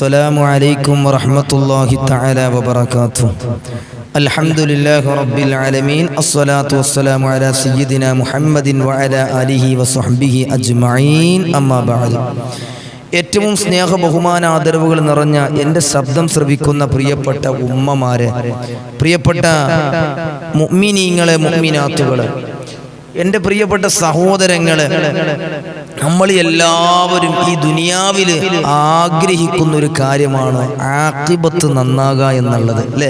السلام عليكم ورحمة الله تعالى وبركاته الحمد لله رب العالمين الصلاة والسلام على سيدنا محمد وعلى آله وصحبه أجمعين أما بعد ഏറ്റവും സ്നേഹ ബഹുമാന ആദരവുകൾ നിറഞ്ഞ എൻ്റെ ശബ്ദം ശ്രവിക്കുന്ന പ്രിയപ്പെട്ട ഉമ്മമാരെ പ്രിയപ്പെട്ട മുഅ്മിനീങ്ങളെ മുഅ്മിനാത്തുകളെ എന്റെ പ്രിയപ്പെട്ട സഹോദരങ്ങളെ നമ്മൾ എല്ലാവരും ഈ ദുനിയാവിൽ ആഗ്രഹിക്കുന്ന ഒരു കാര്യമാണ് ആക്കിബത്ത് നന്നാകുക എന്നുള്ളത് അല്ലേ?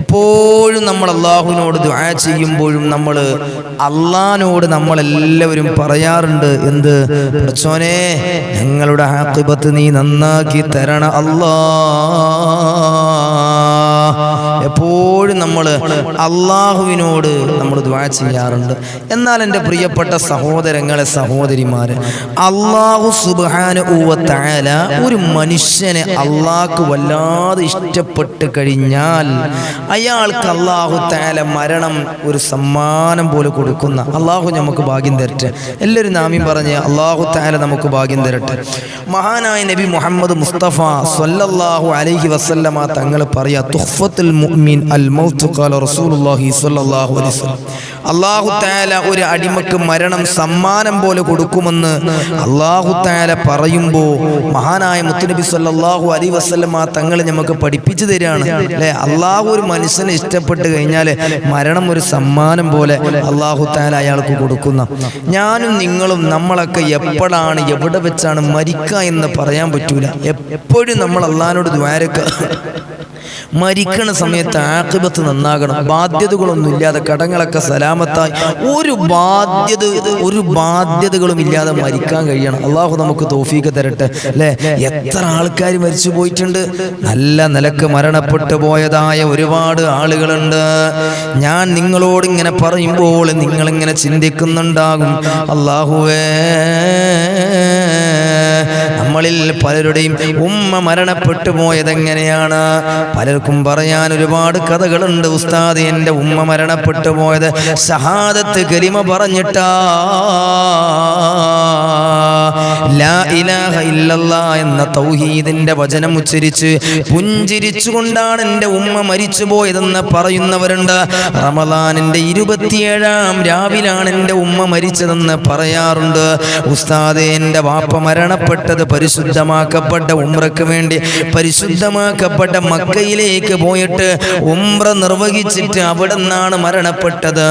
എപ്പോഴും നമ്മൾ അള്ളാഹുവിനോട് ദുആ ചെയ്യുമ്പോഴും നമ്മൾ അള്ളാഹിനോട് നമ്മളെല്ലാവരും പറയാറുണ്ട് എന്ത്? പ്രച്ചോനെ ഞങ്ങളുടെ ആക്കിബത്ത് നീ നന്നാക്കി തരണ അല്ലാ എപ്പോഴും നമ്മൾ അള്ളാഹുവിനോട് നമ്മൾ ദ്വാ ചെയ്യാറുണ്ട്. എന്നാൽ എന്റെ പ്രിയപ്പെട്ട സഹോദരങ്ങളെ സഹോദരിമാരെ അള്ളാഹു സുബാന ഒരു മനുഷ്യനെ അള്ളാഹ്ക്ക് വല്ലാതെ ഇഷ്ടപ്പെട്ട് കഴിഞ്ഞാൽ അയാൾക്ക് അള്ളാഹു താല മരണം ഒരു സമ്മാനം പോലെ കൊടുക്കുന്ന അള്ളാഹു നമുക്ക് ഭാഗ്യം തരട്ടെ. എല്ലാവരും നാമ്യം പറഞ്ഞ് അള്ളാഹു താല നമുക്ക് ഭാഗ്യം തരട്ടെ. മഹാനായ നബി മുഹമ്മദ് മുസ്തഫ സല്ലല്ലാഹു അലൈഹി വസല്ലമ തങ്ങൾ പറയാ തുഹ്ഫത്തുൽ മുഅ്മിൻ അൽ മൗത്ത് ഖാല റസൂലുള്ളാഹി സ്വല്ലല്ലാഹു അലൈഹി വസല്ലം. അല്ലാഹു തആല ഒരു അടിമക്ക് മരണം സമ്മാനം പോലെ കൊടുക്കുമെന്ന് അല്ലാഹു തആല പറയുമ്പോൾ മഹാനായ മുത്തുനബി സ്വല്ലല്ലാഹു അലൈഹി വസല്ലമ തങ്ങൾ നമുക്ക് പഠിപ്പിച്ചു തരികയാണ് അല്ലേ? അല്ലാഹു ഒരു മനുഷ്യനെ ഇഷ്ടപ്പെട്ട് കഴിഞ്ഞാൽ മരണം ഒരു സമ്മാനം പോലെ അല്ലാഹു തആല അയാൾക്ക് കൊടുക്കുന്ന. ഞാനും നിങ്ങളും നമ്മളൊക്കെ എപ്പോഴാണ് എവിടെ വെച്ചാണ് മരിക്കുക എന്ന് പറയാൻ പറ്റൂല. എപ്പോഴും നമ്മൾ അള്ളഹാനോട് ദ്വാരക്ക. മരിക്കണ സമയത്ത് ആക്കിബത്ത് നന്നാകണം. ബാധ്യതകളൊന്നും ഇല്ലാതെ കടങ്ങളൊക്കെ സലാമത്തായി ഒരു ബാധ്യത ഒരു ബാധ്യതകളും ഇല്ലാതെ മരിക്കാൻ കഴിയണം. അള്ളാഹു നമുക്ക് തോഫീക്ക് തരട്ടെ. അല്ലേ? എത്ര ആൾക്കാർ മരിച്ചു പോയിട്ടുണ്ട്? നല്ല നിലയ്ക്ക് മരണപ്പെട്ടു പോയതായ ഒരുപാട് ആളുകളുണ്ട്. ഞാൻ നിങ്ങളോട് ഇങ്ങനെ പറയുമ്പോൾ നിങ്ങളിങ്ങനെ ചിന്തിക്കുന്നുണ്ടാകും. അള്ളാഹുവേ നമ്മളിൽ പലരുടെയും ഉമ്മ മരണപ്പെട്ടു പോയതെങ്ങനെയാണ്? പലർക്കും പറയാൻ ഒരുപാട് കഥകളുണ്ട് ഉസ്താദ് എന്റെ ഉമ്മ മരണപ്പെട്ടു പോയത് ഷഹാദത്ത് കലിമ പറഞ്ഞിട്ടാ. ലാ ഇലാഹ എന്ന തൗഹീദിന്റെ വചനം ഉച്ചരിച്ച് പുഞ്ചിരിച്ചുകൊണ്ടാണ് എന്റെ ഉമ്മ മരിച്ചു പോയതെന്ന് പറയുന്നവരുണ്ട്. റമദാനിന്റെ ഇരുപത്തിയേഴാം രാവിലാണ് എന്റെ ഉമ്മ മരിച്ചതെന്ന് പറയാറുണ്ട്. ഉസ്താദ് എന്റെ വാപ്പ മരണപ്പെട്ടത് പരിശുദ്ധമാക്കപ്പെട്ട ഉമ്രക്ക് വേണ്ടി പരിശുദ്ധമാക്കപ്പെട്ട മക്കയിലേക്ക് പോയിട്ട് ഉമ്ര നിർവഹിച്ചിട്ട് അവിടെ നിന്നാണ് മരണപ്പെട്ടത്.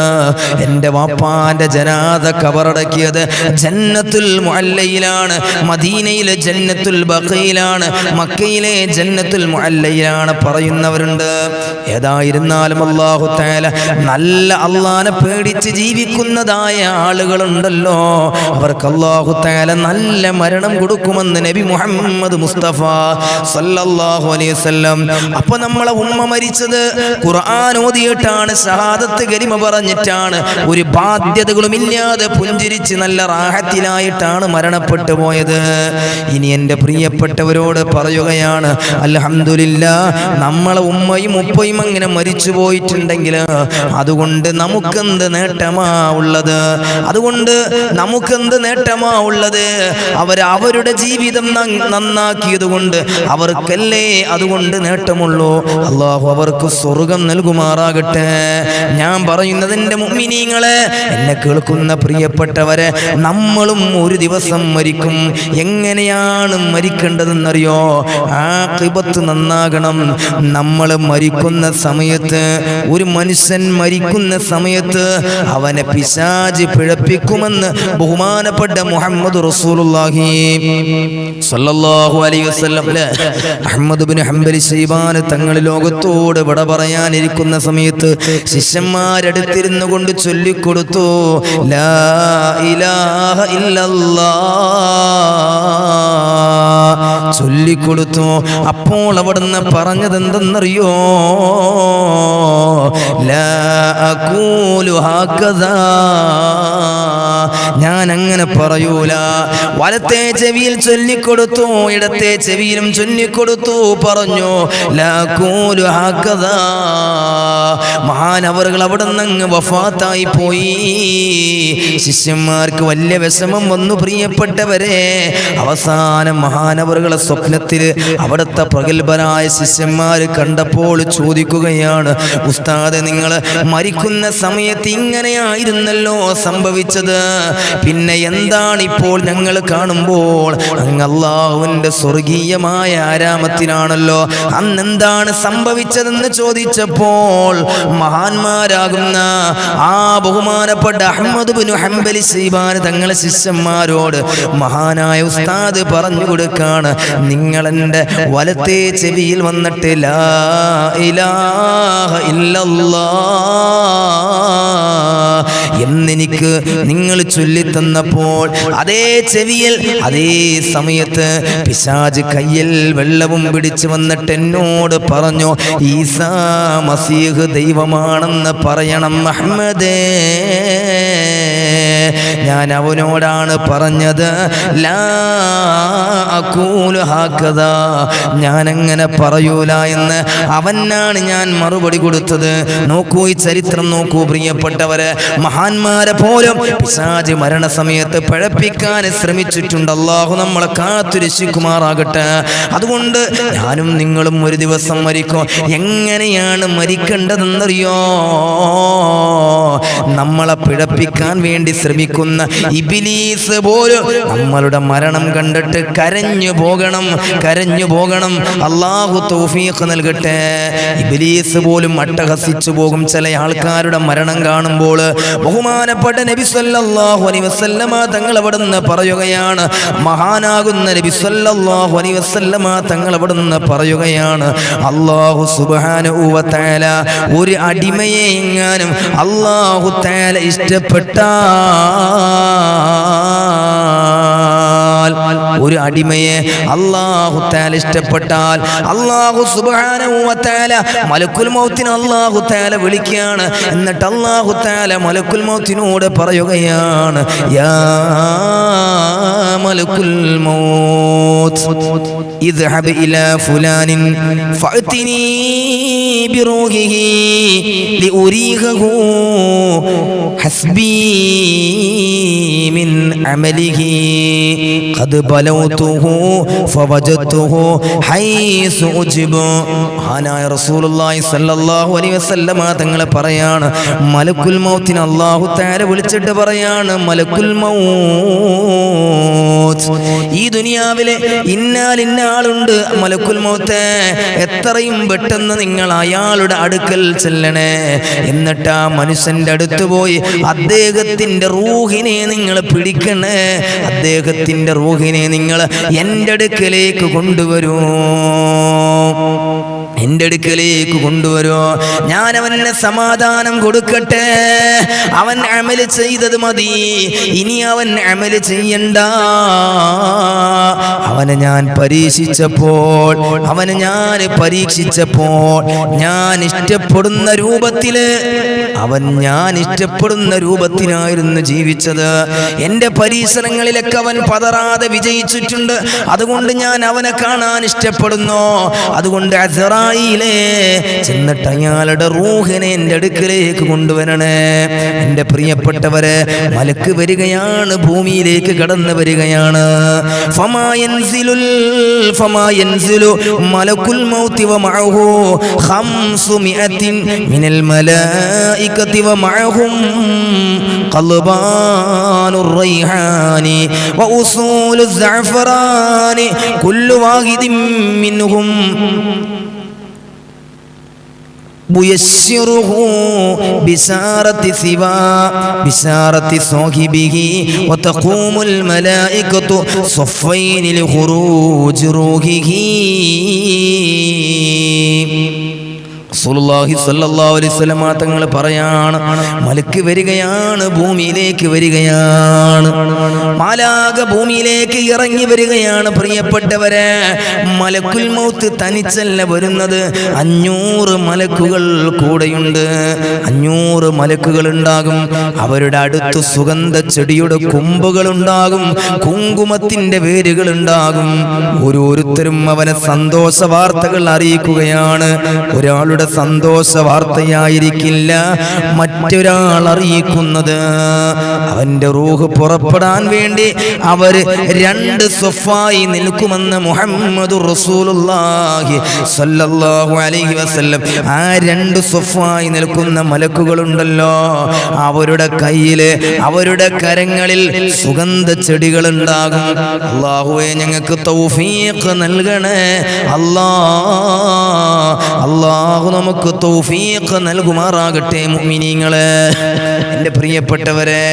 എന്റെ വാപ്പാന്റെ ജനാഥ കബറടക്കിയത് ജന്നത്തുൽ മുല്ലയിലാണ് മദീനയിലെ ജന്നത്തുൽ ബഖയിലാണ് മക്കയിലെ ജന്നത്തുൽ മുല്ലയിലാണ് പറയുന്നവരുണ്ട്. ഏതായിരുന്നാലും അള്ളാഹു തആല നല്ല അള്ളാനെ പേടിച്ച് ജീവിക്കുന്നതായ ആളുകളുണ്ടല്ലോ. അവർക്ക് അള്ളാഹു തആല നല്ല മരണം കൊടുക്കുമെന്ന് നബി മുഹമ്മദ് മുസ്തഫ സല്ലല്ലാഹു അലൈഹി വസല്ലം. അപ്പോൾ നമ്മളെ ഉമ്മ മരിച്ചത് ഖുർആൻ ഓതിയിട്ടാണ് ഷഹാദത്ത് ഗരിമ പറഞ്ഞിട്ടാണ്. ഒരു ബാധ്യതകളും ഇല്ലാതെ പുഞ്ചിരിച്ച് നല്ല റാഹത്തിലായിട്ടാണ് മരണപ്പെട്ടു പോയത്. ഇനി എന്റെ പ്രിയപ്പെട്ടവരോട് പറയുകയാണ് അലഹമില്ല നമ്മളെ ഉമ്മയും ഉപ്പയും അങ്ങനെ മരിച്ചു പോയിട്ടുണ്ടെങ്കിൽ അതുകൊണ്ട് നമുക്കെന്ത് നേട്ടമാ ഉള്ളത്? അതുകൊണ്ട് നമുക്കെന്ത് നേട്ടമാ ഉള്ളത്? അവർ അവരുടെ ജീവിതം നങ്- നന്നാക്കിയത് കൊണ്ട് അവർക്കല്ലേ അതുകൊണ്ട് നേട്ടമുള്ളൂ? അള്ളാഹു അവർക്ക് സ്വർഗം നൽകുമാറാകട്ടെ. ഞാൻ പറയുന്നതിന്റെ മുമ്മിനീങ്ങളെ എന്നെ കേൾക്കുന്ന പ്രിയപ്പെട്ടവരെ നമ്മളും ഒരു ദിവസം മരിക്കും. എങ്ങനെയാണ് മരിക്കേണ്ടതെന്നറിയോ? ആ കിബത്ത് നന്നാകണം. നമ്മൾ മരിക്കുന്ന സമയത്ത് ഒരു മനുഷ്യൻ മരിക്കുന്ന സമയത്ത് അവനെ പിശാജ് പിഴപ്പിക്കുമെന്ന് ബഹുമാനപ്പെട്ട മുഹമ്മദ് റസൂലുള്ളാഹി. സല്ലല്ലാഹു അലൈഹി വസല്ലം ല്ലേ? അഹ്മദ് ബിൻ ഹംബലി ശൈബാൻ തങ്ങൾ ലോകത്തോട് വിട പറയാനിരിക്കുന്ന സമയത്ത് ശിഷ്യന്മാരടുത്തിരുന്നു കൊണ്ട് ചൊല്ലിക്കൊടുത്തു ലാ ഇലാഹ ചൊല്ലിക്കൊടുത്തു. അപ്പോൾ അവിടുന്ന് പറഞ്ഞത് എന്തെന്നറിയോ? ഞാൻ അങ്ങനെ പറയൂല. വലത്തെ ചെവിയിൽ ചൊല്ലിക്കൊടുത്തു. ഇടത്തെ ചെവിയിലും ചൊല്ലിക്കൊടുത്തു. പറഞ്ഞു ലാക്കൂലു മഹാനവറുകൾ അവിടെ നിന്ന് വഫാത്തായി പോയി. ശിഷ്യന്മാർക്ക് വലിയ വിഷമം വന്നു പ്രിയപ്പെട്ടവരെ. അവസാനം മഹാനവറുകളെ സ്വപ്നത്തിൽ അവിടുത്തെ പ്രഗത്ഭരായ ശിഷ്യന്മാർ കണ്ടപ്പോൾ ചോദിക്കുകയാണ് ഉസ്താദ് നിങ്ങൾ മരിക്കുന്ന സമയത്ത് ഇങ്ങനെയായിരുന്നല്ലോ സംഭവിച്ചത്. പിന്നെ എന്താണ് ഇപ്പോൾ ഞങ്ങൾ കാണുമ്പോൾ? അള്ളാഹുവിന്റെ സ്വർഗീയമായ ആരാമത്തിനാണല്ലോ അന്നെന്താണ് സംഭവിച്ചതെന്ന് ചോദിച്ചപ്പോൾ മഹാന്മാരാകുന്ന ആ ബഹുമാനപ്പെട്ട അഹമ്മദ് ബിനു ഹംബലി സീബാൻ തങ്ങളെ ശിഷ്യന്മാരോട് മഹാനായ ഉസ്താദ് പറഞ്ഞു കൊടുക്കാണ് നിങ്ങൾ എന്റെ വലത്തെ ചെവിയിൽ വന്നിട്ടില്ല ലാ ഇലാഹ എന്നെനിക്ക് നിങ്ങൾ ചൊല്ലിത്തന്നപ്പോൾ അതേ ചെവിയിൽ അതേ സമയത്ത് പിശാജ് കയ്യിൽ വെള്ളവും പിടിച്ചു വന്നിട്ട് എന്നോട് പറഞ്ഞു ഈസാ മസീഹ് ദൈവമാണെന്ന് പറയണം അഹമ്മദേ. ഞാൻ അവനോടാണ് പറഞ്ഞത് അങ്ങനെ പറയൂല എന്ന് അവനാണ് ഞാൻ മറുപടി കൊടുത്തത്. നോക്കൂ ഈ ചരിത്രം നോക്കൂ പ്രിയപ്പെട്ടവര്. മഹാന്മാരെ പോലും പിശാജ് മരണസമയത്ത് പഴപ്പിക്കാൻ ശ്രമിച്ചിട്ടുണ്ട് അള്ളാഹു നമ്മളെ കാത്തുരക്ഷിക്കുമാറാകട്ടെ അതുകൊണ്ട് ഞാനും നിങ്ങളും ഒരു ദിവസം മരിക്കും. എങ്ങനെയാണ് മരിക്കേണ്ടതെന്നറിയോ? നമ്മളെ പിഴപ്പിക്കാൻ വേണ്ടി ശ്രമിക്കുന്ന ഇബിലീസ് പോലും നമ്മളുടെ മരണം കണ്ടിട്ട് കരഞ്ഞു പോകണം കരഞ്ഞു പോകണം. അള്ളാഹു തൗഫീഖ് നൽകട്ടെ. ഇബിലീസ് പോലും അട്ടഹസിച്ചു പോകും ചില ആൾക്കാരുടെ മരണം കാണുമ്പോൾ. ബഹുമാനപ്പെട്ട നബി സല്ലല്ലാഹു അലൈഹി വസല്ലമ തങ്ങൾ അവിടെ നിന്ന് പറയുകയാണ് മഹാനാകുന്ന നബി സല്ലല്ലാഹു അലൈഹി വസല്ലമ തങ്ങൾ അവിടെ നിന്ന് പറയുകയാണ് അല്ലാഹു സുബ്ഹാനഹു വ തആല ഒരു അടിമയെ എങ്ങാനും അല്ലാഹു തആല ഇഷ്ടപ്പെട്ടാൽ ഒരു അടിമയെ അള്ളാഹു താല ഇഷ്ടപ്പെട്ടാൽ അള്ളാഹു സുബ്ഹാനഹു വ തആല മലക്കുൽ മൗത്തിനെ അള്ളാഹു താല വിളിക്കുകയാണ് എന്നിട്ട് അള്ളാഹു താല മലക്കുൽ മൗത്തിനോട് പറയുകയാണ് യാ മലക്കുൽ മൗത്ത് اذهب إلى فلان فأتني بروحه لأريخه حسبي من عمله قد بلوته فوجدته حيث أجب മഹാനായ റസൂലുള്ളാഹി സ്വല്ലല്ലാഹു അലൈഹി വസല്ലമ തങ്ങളെ പറയാണ് മലക്കുൽ മൗത്തിനെ അല്ലാഹു തആല വിളിച്ചിട്ട് പറയാണ് മലക്കുൽ മൗത്ത് ഈ ദുനിയാവിലെ ഇന്നാൽ ഇന്ന ആളുണ്ട് മലക്കുൽ മൗത്ത്. എത്രയും പെട്ടെന്ന് നിങ്ങൾ അയാളുടെ അടുക്കൽ ചെല്ലണേ. എന്നിട്ട് ആ മനുഷ്യന്റെ അടുത്ത് പോയി അദ്ദേഹത്തിന്റെ റൂഹിനെ നിങ്ങൾ പിടിക്കണേ. അദ്ദേഹത്തിന്റെ റൂഹിനെ നിങ്ങൾ എന്റെ അടുക്കലേക്ക് കൊണ്ടുവരൂ. എന്റെ അടുക്കലേക്ക് കൊണ്ടുവരോ? ഞാൻ അവന് സമാധാനം കൊടുക്കട്ടെ. അവൻ അമൽ ചെയ്തത് മതി. ഇനി അവൻ അമൽ ചെയ്യണ്ട. അവനെ ഞാൻ പരീക്ഷിച്ചപ്പോൾ അവനെ ഞാൻ പരീക്ഷിച്ചപ്പോൾ ഞാൻ ഇഷ്ടപ്പെടുന്ന രൂപത്തിൽ അവൻ ഞാൻ ഇഷ്ടപ്പെടുന്ന രൂപത്തിനായിരുന്നു ജീവിച്ചത്. എന്റെ പരീക്ഷണങ്ങളിലൊക്കെ അവൻ പതറാതെ വിജയിച്ചിട്ടുണ്ട്. അതുകൊണ്ട് ഞാൻ അവനെ കാണാൻ ഇഷ്ടപ്പെടുന്നു. അതുകൊണ്ട് അസറായിലേ ചെന്നിട്ട് അയാളുടെ റൂഹിനെ എൻ്റെ അടുക്കലേക്ക് കൊണ്ടുവരണേ എൻ്റെ പ്രിയപ്പെട്ടവരെ മലക്ക് വരികയാണ് ഭൂമിയിലേക്ക് കടന്നു വരികയാണ് ഫമായൻസിലുൽ ഫമായൻസിലു മലക്കുൽ മൗതി വമഅഹു ഖംസുമിഅത്തിൻ മിനൽ മലായികതി വമഅഹും ഖൽബാനുർ റൈഹാനി വഉസൂലുൽ സഅഫറാനി കുല്ലു വാഹിദിൻ മിൻഹും ييسره بسارة سوى بسارة صاحبه وتقوم الملائكة صفين لخروج روحه റസൂലുള്ളാഹി അലൈഹി വസല്ലം തങ്ങൾ പറയാണ് മലക്ക് വരികയാണ് ഭൂമിയിലേക്ക് വരികയാണ്. മാലാക ഭൂമിയിലേക്ക് ഇറങ്ങി വരികയാണ് പ്രിയപ്പെട്ടവരെ. മലക്കുൽ മൗത്ത് തനിച്ചല്ല വരുന്നത്. അഞ്ഞൂറ് മലക്കുകൾ കൂടെയുണ്ട്. അഞ്ഞൂറ് മലക്കുകൾ ഉണ്ടാകും. അവരുടെ അടുത്ത് സുഗന്ധ ചെടിയുടെ കൊമ്പുകൾ ഉണ്ടാകും. കുങ്കുമത്തിന്റെ വേരുകൾ ഉണ്ടാകും. ഓരോരുത്തരും അവനെ സന്തോഷ വാർത്തകൾ അറിയിക്കുകയാണ്. ഒരാളുടെ സന്തോഷ വാർത്തയായിരിക്കില്ല മറ്റൊരാൾ അറിയിക്കുന്നത് അവന്റെ റൂഹ് പുറപ്പെടാൻ വേണ്ടി അവർ രണ്ട് സ്വഫായി നിൽക്കുമെന്ന് മുഹമ്മദ് റസൂലുള്ളാഹി അലൈഹി വസല്ലം. ആ രണ്ട് സ്വഫായി നിൽക്കുന്ന മലക്കുകളുണ്ടല്ലോ. അവരുടെ കയ്യിൽ അവരുടെ കരങ്ങളിൽ സുഗന്ധ ചെടികൾ ഉണ്ടാകും അള്ളാഹുവെ ഞങ്ങൾക്ക് തൗഫീഖ് നൽകണേ. അല്ലാ അള്ളാഹു നമുക്ക് തൗഫീഖ് നൽകുമാറാകട്ടെ മുഅ്മിനീങ്ങളെ. എന്റെ പ്രിയപ്പെട്ടവരെ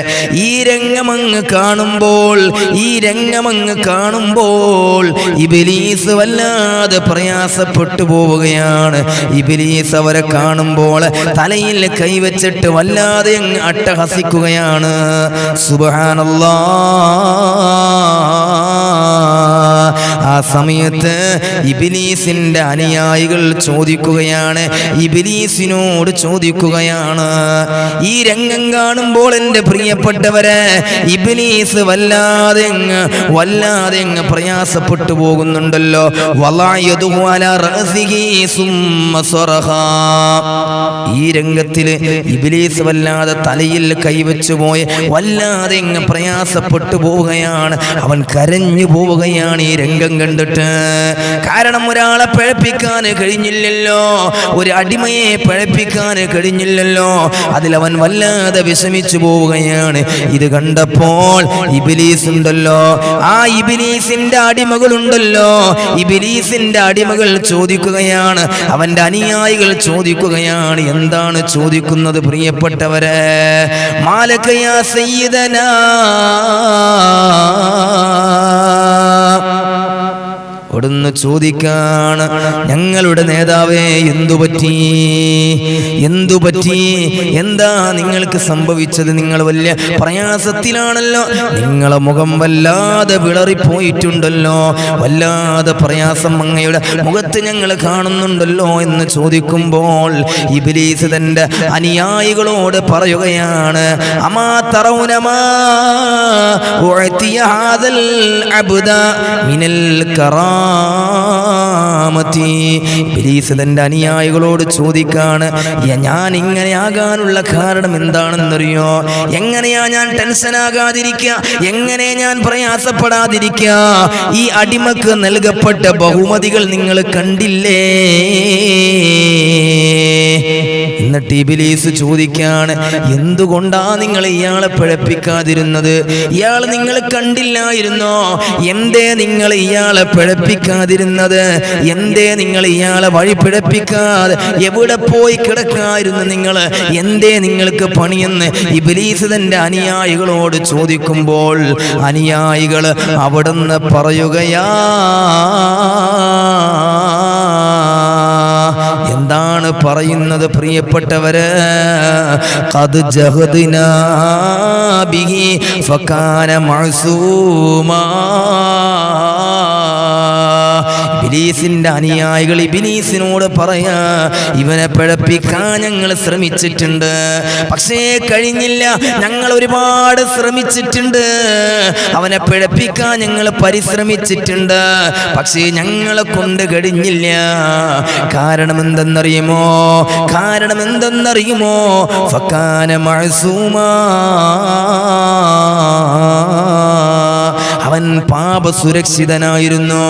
ഈ രംഗമങ്ങ് കാണുമ്പോൾ ഈ രംഗമങ്ങ് കാണുമ്പോൾ ഇബിലീസ് വല്ലാതെ പ്രയാസപ്പെട്ടു പോവുകയാണ്. ഇബിലീസ് അവരെ കാണുമ്പോൾ തലയിൽ കൈവച്ചിട്ട് വല്ലാതെ അങ്ങ് അട്ടഹസിക്കുകയാണ്. സുബാനല്ലാ ആ സമയത്ത് ഇബിലീസിന്റെ അനുയായികൾ ചോദിക്കുകയാണ് ഇബിലീസിനോട് ചോദിക്കുകയാണ് ഈ രംഗം കാണുമ്പോൾ എന്റെ പ്രിയപ്പെട്ടവരെ ഇബിലീസ് വല്ലാതെ വല്ലാതെ പ്രയാസപ്പെട്ടു പോകുന്നുണ്ടല്ലോ. വലായതുഹു ഈ രംഗത്തിൽ ഇബിലീസ് വല്ലാതെ തലയിൽ കൈവച്ചു പോയി വല്ലാതെ ഇങ്ങ് പ്രയാസപ്പെട്ടു പോവുകയാണ്. അവൻ കരഞ്ഞു പോവുകയാണ് ഈ രംഗം കണ്ടിട്ട്. കാരണം ഒരാളെ പഴപ്പിക്കാൻ കഴിഞ്ഞില്ലല്ലോ. ഒരു അടിമയെ പഴപ്പിക്കാൻ കഴിഞ്ഞില്ലല്ലോ. അതിലവൻ വല്ലാതെ വിഷമിച്ചു പോവുകയാണ്. ഇത് കണ്ടപ്പോൾ ഇബിലീസ് ഉണ്ടല്ലോ. ആ ഇബിലീസിന്റെ അടിമകളുണ്ടല്ലോ. ഇബിലീസിന്റെ അടിമകൾ ചോദിക്കുകയാണ്. അവന്റെ അനുയായികൾ ചോദിക്കുകയാണ് എന്താണ് ചോദിക്കുന്നത് പ്രിയപ്പെട്ടവരെ? മാലക്കയാ സയ്യിദനാ. അവിടുന്ന് ചോദിക്കാണ് ഞങ്ങളുടെ നേതാവേ എന്തു പറ്റി? എന്തു പറ്റി? എന്താ നിങ്ങൾക്ക് സംഭവിച്ചത്? നിങ്ങൾ വലിയ പ്രയാസത്തിലാണല്ലോ. നിങ്ങളെ മുഖം വല്ലാതെ വിളറിപ്പോയിട്ടുണ്ടല്ലോ. വല്ലാതെ പ്രയാസം അങ്ങയുടെ മുഖത്ത് ഞങ്ങൾ കാണുന്നുണ്ടല്ലോ എന്ന് ചോദിക്കുമ്പോൾ ഇബിലീസ് തന്റെ അനുയായികളോട് പറയുകയാണ് അമാ തറൗനമാ മിനൽ കറാമത്തി തന്റെ അനുയായികളോട് ചോദിക്കാണ് ഞാൻ ഇങ്ങനെ ആകാനുള്ള കാരണം എന്താണെന്നറിയോ? എങ്ങനെയാ ഞാൻ ടെൻഷൻ ആകാതിരിക്കുക? എങ്ങനെ ഞാൻ പ്രയാസപ്പെടാതിരിക്കുക? ഈ അടിമക്ക് നൽകപ്പെട്ട ബഹുമതികൾ നിങ്ങൾ കണ്ടില്ലേ? എന്നിട്ട് ഇബിലീസ് ചോദിക്കാണ് എന്തുകൊണ്ടാ നിങ്ങൾ ഇയാളെ പിഴപ്പിക്കാതിരുന്നത്? ഇയാൾ നിങ്ങൾ കണ്ടില്ലായിരുന്നോ? എന്തേ നിങ്ങൾ ഇയാളെ പിഴപ്പിക്കാതിരുന്നത്? എന്തേ നിങ്ങൾ ഇയാളെ വഴി പിഴപ്പിക്കാതെ എവിടെ പോയി കിടക്കായിരുന്നു നിങ്ങൾ എന്തേ നിങ്ങൾക്ക് പണിയെന്ന്? ഇബിലീസ് തന്റെ അനുയായികളോട് ചോദിക്കുമ്പോൾ അനുയായികൾ അവിടുന്ന് പറയുകയാ എന്താണ് പറയുന്നത് പ്രിയപ്പെട്ടവര്? ഫകാന മഅസൂമാ ഇബിലീസിന്റെ അനുയായികൾ ഇബിലീസിനോട് പറയാ ഇവനെ പിഴപ്പിക്കാൻ ഞങ്ങൾ ശ്രമിച്ചിട്ടുണ്ട്. പക്ഷേ കഴിഞ്ഞില്ല ഞങ്ങൾ ഒരുപാട് ശ്രമിച്ചിട്ടുണ്ട്. അവനെ പിഴപ്പിക്കാൻ ഞങ്ങൾ പരിശ്രമിച്ചിട്ടുണ്ട്. പക്ഷേ ഞങ്ങളെ കൊണ്ട് കഴിഞ്ഞില്ല. കാരണം എന്തെന്നറിയുമോ കാരണം എന്തെന്നറിയുമോ ഫക്കാന മഅസൂമാ. അവൻ പാപ സുരക്ഷിതനായിരുന്നു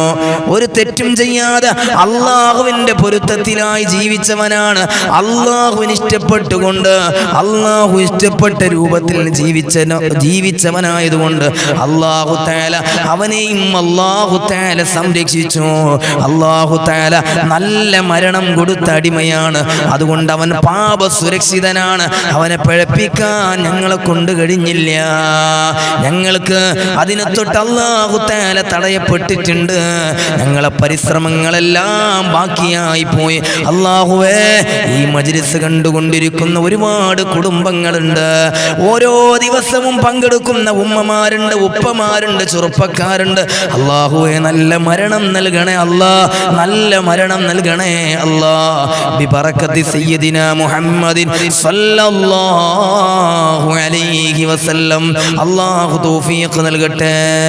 ഒരു തെറ്റും ചെയ്യാതെ അള്ളാഹുവിന്റെ പൊരുത്തത്തിലായി ജീവിച്ചവനാണ്. അള്ളാഹുവിന് ഇഷ്ടപ്പെട്ടുകൊണ്ട് അള്ളാഹു ഇഷ്ടപ്പെട്ട രൂപത്തിൽ ജീവിച്ച ജീവിച്ചവനായതുകൊണ്ട് അള്ളാഹു താല അവനെയും അള്ളാഹു താല സംരക്ഷിച്ചു. അള്ളാഹു താല നല്ല മരണം കൊടുത്ത അടിമയാണ്. അതുകൊണ്ട് അവൻ പാപ സുരക്ഷിതനാണ് അവനെ പിഴപ്പിക്കാൻ ഞങ്ങളെ കൊണ്ട് കഴിഞ്ഞില്ല. ഞങ്ങൾക്ക് അതിനെ തൊട്ട് അള്ളാഹു താല തടയപ്പെട്ടിട്ടുണ്ട്. ഞങ്ങളെ പരിശ്രമങ്ങളെല്ലാം ബാക്കിയായി പോയി. അള്ളാഹുവേ ഈ മജ്ലിസ് കണ്ടുകൊണ്ടിരിക്കുന്ന ഒരുപാട് കുടുംബങ്ങളുണ്ട്. ഓരോ ദിവസവും പങ്കെടുക്കുന്ന ഉമ്മമാരുണ്ട് ഉപ്പമാരുണ്ട് ചെറുപ്പക്കാരുണ്ട്. അള്ളാഹുവെ നല്ല മരണം നൽകണേ അല്ലാ നല്ല മരണം നൽകണേ അല്ലാ ബിബറക്കത്തി സയ്യിദിന മുഹമ്മദിൻ സല്ലല്ലാഹു അലൈഹി വസല്ലം. അള്ളാഹു തൗഫീഖ് നൽകട്ടെ.